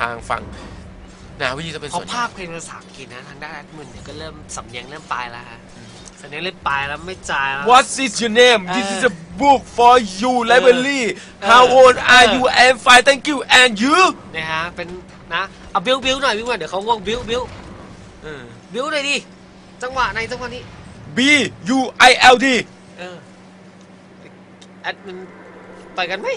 ทางฝั่งนาวีจะเป็นพอส่วนใหญ่ ภาคเพลงภาษาอังกฤษนะทางด้านแอดมินเนี่ยก็เริ่มสำเนียงเริ่มปลายแล้วฮะสำเนียงเริ่มปลายแล้วไม่จ่ายแล้ว What is your name เออ This is a book for you library เออ How old are เออ you I'm fine thank you and you นะฮะเป็นนะเอาบิ้วบิ้วหน่อยบิ้วหน่อยเดี๋ยวเขาง่วงบิ้วบิ้วบิ้วหน่อยดิจังหวะในจังหวะนี้ B U I L D เออแอดมินไปกันไหม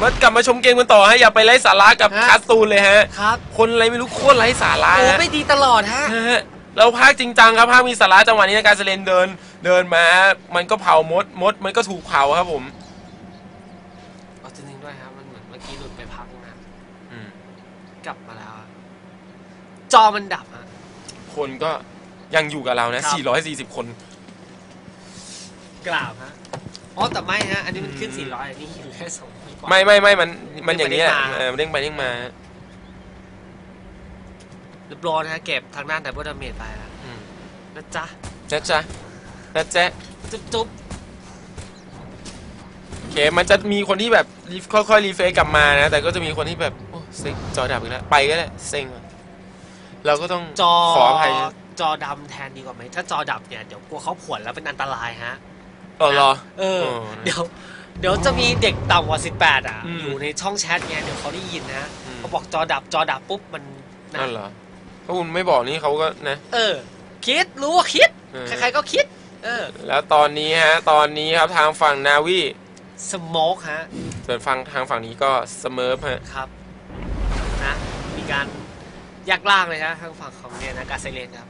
มากลับมาชมเกมกันต่อฮะอย่าไปไร้สาระกับฮะ คาร์ตูนเลยฮะ ครับคนอะไรไม่รู้โคตรไร้สาระโอ้ฮะไม่ดีตลอดฮะ ฮะเราภาคจริงจังครับภาคมีสาระจังหวะนี้ในการเซเลนเดินเดินมา มันก็เผามดมดมันก็ถูกเผาครับผมเอาจริงๆด้วยครับมันเหมือนเมื่อกี้หลุดไปพักนะอืมกลับมาแล้วอะจอมันดับฮะ คนก็ยังอยู่กับเรานะครับ 440 คน กล่าวฮะ อ๋อแต่ไม่ฮะอันนี้มันขึ้นอืม400 อันนี้อยู่แค่สองร้อยกว่า ไม่ไม่ไม่มันมันอย่างนี้ยเด้งไปเออเด้งไปเด้งมาเรียบร้อยนะฮะเก็บทางด้านดับเบิลดาเมจไปแล้วอืมนะจ๊ะ นะจ๊ะนะจ๊ะจุ๊บจุ๊บโอเคมันจะมีคนที่แบบรีค่อยๆรีเฟซกลับมานะ แต่ก็จะมีคนที่แบบโอ้เซ็งจอดับอีกแล้วไปก็แหละเซ็งว่ะเราก็ต้องจอขออภัยจอดำแทนดีกว่าไหมถ้าจอดับเนี่ย เดี๋ยวกลัวเขาผวนแล้วเป็นอันตรายฮะ เออรอเออ เออเดี๋ยว เดี๋ยวจะมีเด็กต่ำกว่า 18 อะ อืมอยู่ในช่องแชทเนี่ยเดี๋ยวเขาได้ยินนะอืม เขาบอกจอดับจอดับปุ๊บมันนะนั่นเหรอถ้าคุณไม่บอกนี่เขาก็นะ เออ คิดรู้ว่าคิด เออ ใครๆก็คิด เออแล้วตอนนี้ฮะ ตอนนี้ครับทางฝั่งนาวีสโมกฮะ ส่วนฝั่งทางฝั่งนี้ก็เสมอฮะ ครับนะมีการแยกล่างเลยฮะทางฝั่งของเนี่ยนะกาเซเลนครับ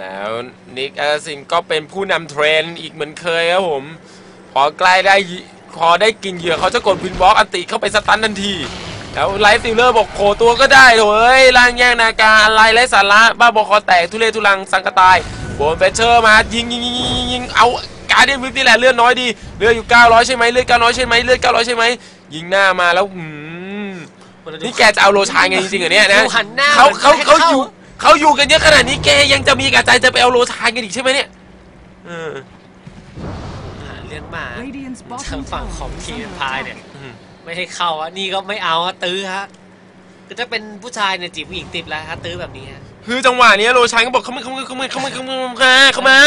แล้วนิกแอสซินก็เป็นผู้นำเทรนด์อีกเหมือนเคยครับผม พอใกล้ได้ยิพอได้กินเหยื่อเขาจะกดวินบล็อกอันติเข้าไปสตันทันที แล้วไลฟ์ซิลเลอร์บอกโขตัวก็ได้โถเอ้ยล่างแย่งนาการอะไรไร้สาระบ้าบอคอแตกทุเรศทุลังสังกะตายโบนเฟเชอร์มายิงยิงยิงยิงยิงเอาการเดียนวิปนี่แหละเลือดน้อยดีเลือดอยู่ 900 ใช่ไหมเลือด900 ใช่ไหมเลือด900 ใช่ไหมยิงหน้ามาแล้วหืมนี่แกจะเอาโลชายไงจริงๆเหรอเนี่ยนะดูหันหน้าเขาเขาหมือนเขาให้อยู่ เขาอยู่กันเยอะขนาดนี้แกยังจะมีกระใจจะไปเอาโลชายกันอีกใช่ไหมเนี่ยเออหาเรื่องมา Radiant's ทาง bottom ฝั่ง tower ของ is ทีม under พาย attack. เนี่ยอืมไม่ให้เข้าอะนี่ก็ไม่เอาอะตื้อฮะ คือถ้าเป็นผู้ชายเนี่ยจีบผู้หญิงติดแล้วฮะตื้อแบบนี้ฮะคือจังหวะนี้โลชันก็บอกเขาไม่เขาไม่เขาไม่เขาไม่เขาไม่เขาไม่เข้ามา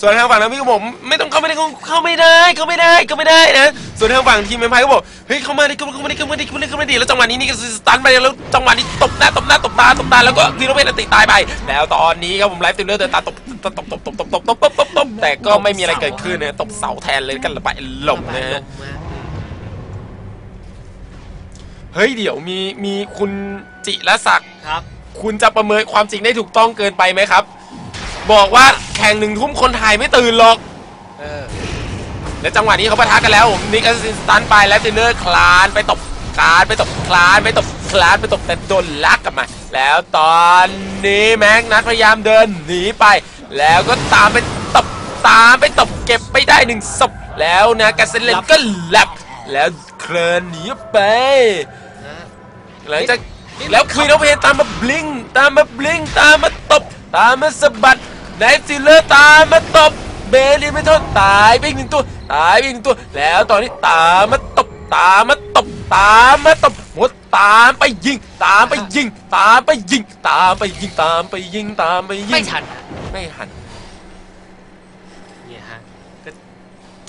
ส่วนทางฝั่งนั้นพี่ก็บอกไม่ต้องเข้าไม่ได้เข้าไม่ได้เข้าไม่ได้เข้าไม่ได้นะส่วนทางฝั่งทีมแมนพายก็บอกเฮ้ยเข้ามาดิเข้ามาเข้ามาดิเข้ามาดิเข้ามาดิเข้ามาดิแล้วจังหวะนี้นี่ก็สตันไปแล้วจังหวะนี้ตบหน้าตบหน้าตบตาตบตาแล้วก็วีโรเวนติตายไป แล้วตอนนี้ครับผมไลฟ์ติลเลอร์เดินตาตบตบตบตบตบตบตบตบตบตบแต่ก็ไม่มีอะไรเกิดขึ้นนะตบเสาแทนเลยกันระบายลมนะฮะ เฮ้ยเดี๋ยวมีมีคุณจิรศักดิ์ครับ คุณจะประเมินความจริงได้ถูกต้องเกินไปไหมครับ บอกว่าแข่งหนึ่งทุ่มคนถ่ายไม่ตื่นหรอก เออ แล้วจังหวะนี้เขาปะทะกันแล้วผมนิกแอสซิสตันไปแล้วเทนเนอร์คลานไปตบคลานไปตบคลานไปตบคลานไปตบแต่โดนลักกลับมา แล้วตอนนี้แม็กนัทพยายามเดินหนีไป แล้วก็ตามไปตบตามไปตบเก็บไปได้หนึ่งศพแล้วนะกัสเซเลนก็แลบแล้วเคลินหนีไปนะ หลังจากแล้วคุยน้องเพนตามมาบลิงตามมาบลิงตามมาตบ ตามมาสะบัดไนฟ์ซิลเลอร์ตามมาตบเบลีไม่โทษตายไปอีกหนึ่งตัวตายไปอีกหนึ่งตัว แล้วตอนนี้ตามมาตบตามมาตบตามมาตบหมดตามไปยิง ตามไปยิง ตามไปยิง ตามไปยิงตามไปยิงตามไปยิงไม่ทันฮะไม่หัน เนี่ยฮะก็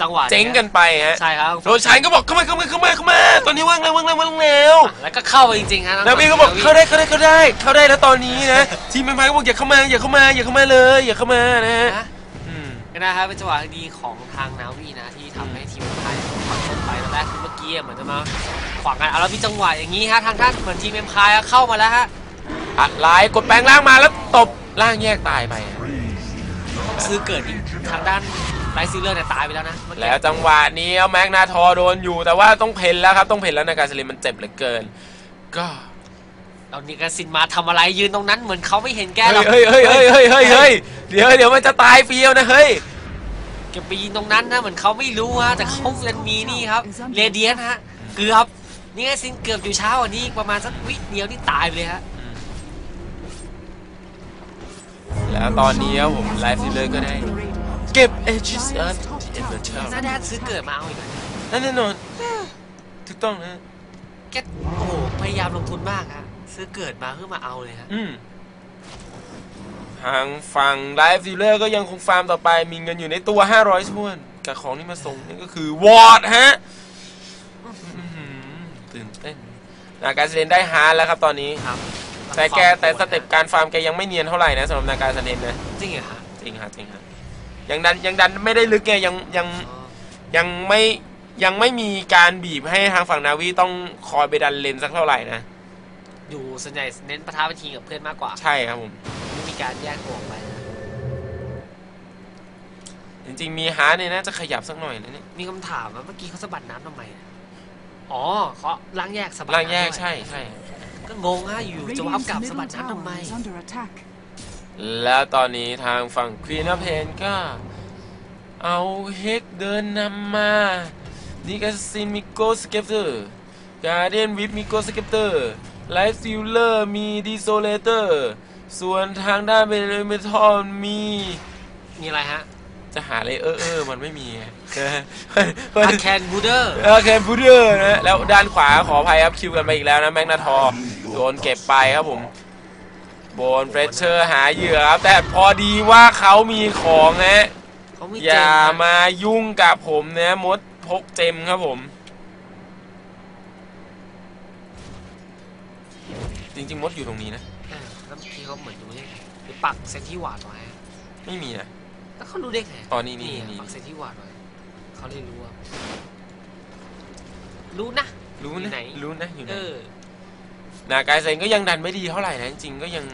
จังหวะเจ๊งกันไปฮะใช่ครับโรชันก็บอกเข้ามาเข้ามาเข้ามาเข้ามาตอนนี้ว่างแล้วว่างแล้วว่างแล้วอะแล้วก็เข้าไปจริงๆฮะนาวีก็บอกเข้าได้เข้าได้เข้าได้เข้าได้แล้วตอนนี้นะทีมแมนพายก็บอกอย่าเข้ามาอย่าเข้ามาอย่าเข้ามาเลยอย่าเข้ามานะฮะนะอืมก็นะครับเป็นจังหวะดีของทางนาวีนะที่ทำให้ทีมไทยผ่านพ้นไปตอนแรกคือเมื่อกี้เหมือนจะมาขวางกันเอาแล้วมีจังหวะอย่างนี้ฮะทางด้านเหมือนทีมเอ็มพายเข้ามาแล้วฮะอะไรกดแปลงล่างมาแล้วตบล่างแยกตายไปอะซื้อเกิดอีกทางด้าน ไรซิลเลอร์เนี่ยตายไปแล้วนะเมื่อกี้แล้วจังหวะนี้เอาแม็กนาทอโดนอยู่ แต่ว่าต้องเพนแล้วครับต้องเพนแล้วนะการสลิมมันเจ็บเหลือเกิน ก็ตอนนี้กสินมาทำอะไรยืนตรงนั้นเหมือนเขาไม่เห็นแกหรอกเฮ้ยเฮ้ยเฮ้ยเฮ้ยเฮ้ยเฮ้ยเดี๋ยวเดี๋ยวมันจะตายเฟียวนะเฮ้ยแกไปยืนตรงนั้นนะเหมือนเขาไม่รู้ฮะแต่เขายังมีนี่ครับเรเดียนฮะเกือบนี่กสินเกือบอยู่เช้ากว่านี้อีกประมาณสักวิเดียวนี่ตายไปเลยฮะ แล้วตอนนี้ครับผมไลฟ์ซิลเลอร์ก็ได้ เก็บเอจิสอันเอ็นเวอร์เทลน่าจะซื้อเกิดมาเอาอีกแล้วนั่นแน่นอนถูกต้องนะแกโอ้โหพยายามลงทุนมากฮะซื้อเกิดมาเพื่อมาเอาเลยฮะอืมทางฝั่งไลฟ์ดีลเลอร์ก็ยังคงฟาร์มต่อไปมีเงินอยู่ในตัว 500ช่วนกับของที่มาส่งนี่ก็คือวอร์ดฮะอื้อหือตื่นเต้นนาการเซเลนได้ฮาร์ดแล้วครับตอนนี้ครับแต่แกแต่สเต็ปการฟาร์มแกยังไม่เนียนเท่าไหร่นะสำหรับนาการเซเลนนะจริงเหรอฮะจริงครับจริงครับ ยังดันยังดันไม่ได้ลึกไงยังยังอ๋อยังไม่ยังไม่มีการบีบให้ทางฝั่งนาวีต้องคอยไปดันเลนสักเท่าไหร่นะ อยู่ส่วนใหญ่เน้นปะทะเป็นทีกับเพื่อนมากกว่าใช่ครับผมไม่มีการแยกตัวออกไปนะจริงๆมีฮาร์ดเนี่ยน่าจะขยับสักหน่อยนะเนี่ยมีคำถามว่าเมื่อกี้เขาสะบัดน้ำทำไมอะอ๋อเขาล้างแยกสะบัดล่างแยกน้ำด้วยใช่ใช่ ก็งงฮะอยู่จะว้าว Radiant's กลับสะ middle บัดน้ำทำไม tower is under attack. แล้วตอนนี้ทางฝั่งควีนอเพนก็ เอาเฮกเดินนำมาดิกาซินมิโกสเกปเตอร์การเดียนวิปมิโกสเกปเตอร์ไลฟ์ซิลเลอร์มีดิโซเลเตอร์ ส่วนทางด้านเบลเมทอนมี มีอะไรฮะ จะหาอะไรเออเออมันไม่มีไงอาแคนบูเดอร์โอเคบูเดอร์นะ แล้วด้านขวาขออภัยครับคิวกันไปอีกแล้วนะ แมกนาทอร์โดนเก็บไปครับผมโบนเฟรชเชอร์หาเหยื่อครับแต่พอดีว่าเขามีของฮะเขามีอเจย่ามส์นะมายุ่งกับผมนะมดพกเจมครับผม จริงๆมดอยู่ตรงนี้นะเออแล้วเมื่อกี้เขาเหมือนดูได้ไงหรือปักเซนที่วาดไว้ไม่มีนะแล้วเขารู้ได้ไงอ๋อนี่นี่อะนี่ปักเซนที่วาดไว้เขาเลยรู้ว่ารู้นะรู้อยู่นะไหนรู้นะอยู่ไหนเออ นากายเซนก็ยังดันไม่ดีเท่าไหร่นะจริงๆก็ยัง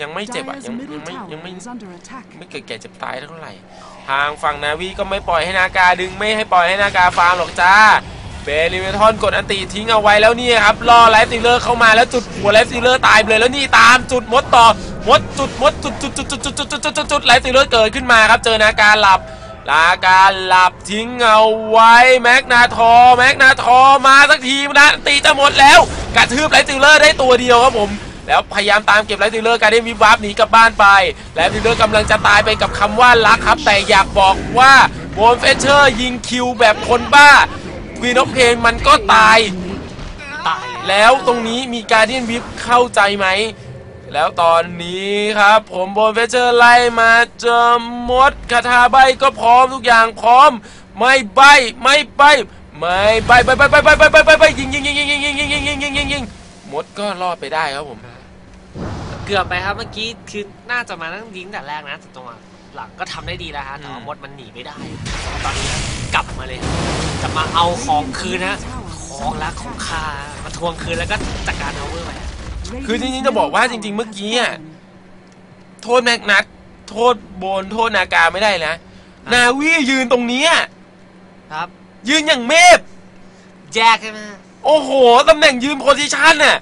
ยังไม่เจ็บอะ Dyer's ยัง middle ยังไม่ยังไม่ tower is under attack. ไม่เกิดแก่เจ็บตายเท่าไหร่ ทางฝั่งนาวีก็ไม่ปล่อยให้นากาดึงไม่ให้ปล่อยให้นากาฟาร์มหรอกจ้าเบลิเวทอนกดอันติทิ้งเอาไว้แล้วเนี่ยครับล่อไลฟ์ซิลเลอร์เข้ามาแล้วจุดหัวไลฟ์ซิลเลอร์ตายไปเลยแล้วนี่ตามจุดมดต่อมดจุดมดจุดจุดจุดจุดจุดจุดจุดจุดจุดจุดไลฟ์ซิลเลอร์เกิดขึ้นมาครับเจอนากาหลับ นาการหลับทิ้งเอาไว้แม็กนาทอแม็กนาทอมาสักทีนะตีจะหมดแล้วกระทืบไลฟ์ซิลเลอร์ได้ตัวเดียวครับผมแล้วพยายามตามเก็บไลท์ซิลเลอร์การได้วิบวับหนีกลับบ้านไป และซิลเลอร์กำลังจะตายไปกับคำว่ารักครับ แต่อยากบอกว่าโบนเฟเชอร์ยิงคิวแบบคนบ้าวีนอฟเพนมันก็ตาย ตาย แล้วตรงนี้มีการเดียนวิปเข้าใจไหม แล้วตอนนี้ครับ ผมบนเฟเชอร์ไล่มาเจอมดคาถาใบก็พร้อมทุกอย่างพร้อม ไม่ใบไม่ใบไม่ใบใบใบใบใบใบใบใบใบยิงยิงยิงยิงยิงยิงยิงยิงยิงยิงยิงยิงมดก็รอดไปได้ครับผมเกือบไปครับเมื่อกี้คือน่าจะมาตั้งยิงแต่แรกนะแต่ตรงหลังก็ทำได้ดีแล้วฮะแต่ว่าอืมมดมันหนีไม่ได้ ตอนนี้กลับมาเลยจะมาเอาของคืนนะของรักของข้ามาทวงคืนแล้วก็จัดการเอาเวอร์ไป คือจริงๆจะบอกว่าจริง ๆ เมื่อกี้อะโทษแม็กนัทโทษโบนโทษนากาไม่ได้นะ นาวียืนตรงเนี้ยครับ ยืนอย่างเมฟแยกใช่ไหมโอ้โหตำแหน่งยืนโพซิชันน่ะ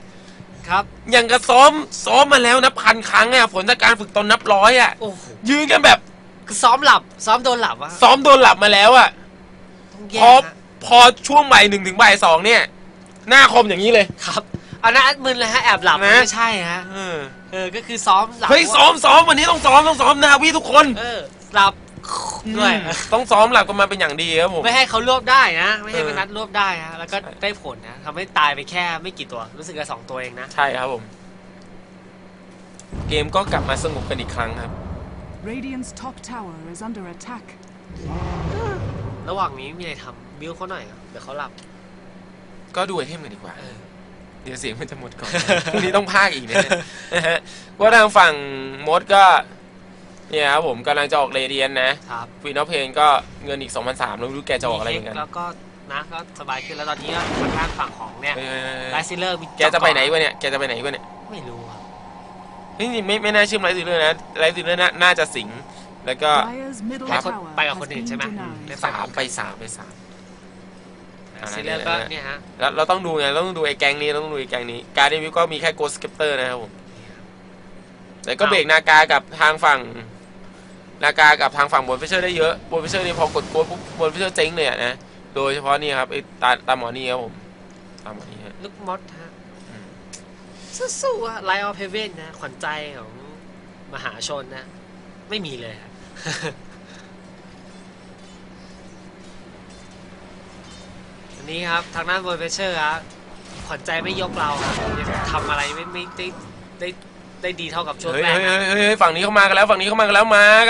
ครับ อย่างกับซ้อมซ้อมมาแล้วนับพันครั้งอะผลจากการฝึกตอนนับร้อยอะโอ้โหยืนกันแบบคือซ้อมหลับ ซ้อมโดนหลับวะซ้อมโดนหลับมาแล้วอะต้องแยพอกฮะพอช่วงบ่ายหนึ่งถึงบ่ายสองเนี่ย หน้าคมอย่างนี้เลยครับ เอาหน้ามึนเลยฮะแอบหลับนะ ไม่ใช่ฮะเออเออก็คือซ้อมหลับเฮ้ยซ้อมซ้อมวันนี้ต้องซ้อมต้องซ้อมนาวีทุกคนเออหลับด้วยอืมต้องซ้อมหลับกันมาเป็นอย่างดีครับผมไม่ให้เขารวบได้นะไม่ให้เออเป็นนัดรวบได้ฮะแล้วก็ได้ผลนะทำให้ตายไปแค่ไม่กี่ตัวรู้สึกจะสองตัวเองนะใช่ครับผมเกมก็กลับมาสงบกันอีกครั้งครับ Radiant's top tower is under attack. ระหว่างนี้มีอะไรทำบิวเขาหน่อยครับเดี๋ยวเขาหลับ ก็ดูไอเทมกันดีกว่า เออเดี๋ยวเสียงมันจะหมดก่อน พรุ่งนี้ต้องพากอีกนะนะฮะว่าทางฝั่งมดก็ เนี่ยครับผมกำลังจะออกเรเดียนนะครับฟีนอเพนก็เงินอีก2 0 0 3แล้วไม่รู้แกจะออกอะไรเหมือนกัน แล้วก็นะก็สบายขึ้นแล้วตอนนี้ก็ทางด้านฝั่งของเนี่ยเออไลซิลเลอร์มีแกจะไปไหนวะเนี่ย แกจะไปไหนวะเนี่ยไม่รู้ครับจริงๆไม่ไม่น่าเชื่อมไรซิลเลอร์นะไรซิลเลอร์น่าน่าจะสิง แล้วก็ Dyer's middle ไปคน tower ไปกับ has คนอื่น been ใช่ไหม denied. สามไปสามไปสาม ไลซิลเลอร์ก็เนี่ยฮะแล้วเราต้องดูไงเราต้องดูไอ้แก๊งนี้เราต้องดูไอ้แก๊งนี้ การดีวิวก็มีแค่โกสเกปเตอร์นะครับผมแต่ก็เบรกนากากับทางฝั่ง นากากับทางฝั่งบนฟิชเชอร์ได้เยอะบนฟิชเชอร์นี่พอกดโกดปุ๊บบนฟิชเชอร์เจ๊งเลยอะนะโดยเฉพาะนี่ครับไอ้ตาตาหมอนี่ครับผมตาหมอนี่ฮะ ลูกมดฮะอืม สู้ๆอะไลออฟเฮเว่นนะ ขวัญใจของมหาชนนะ ไม่มีเลยครับ อั นี้ครับ ทางด้านบนเฟเชอร์ครับขวัญใจไม่ยกเราครับยังทำอะไรไม่ไม่ได้ได้ได้ดีเท่ากับช่วงเฮ้ยแรกเฮ้ยนะ เฮ้ยเฮ้ยฝั่งนี้เข้ามากันแล้วฝั่งนี้เข้ามากันแล้วมา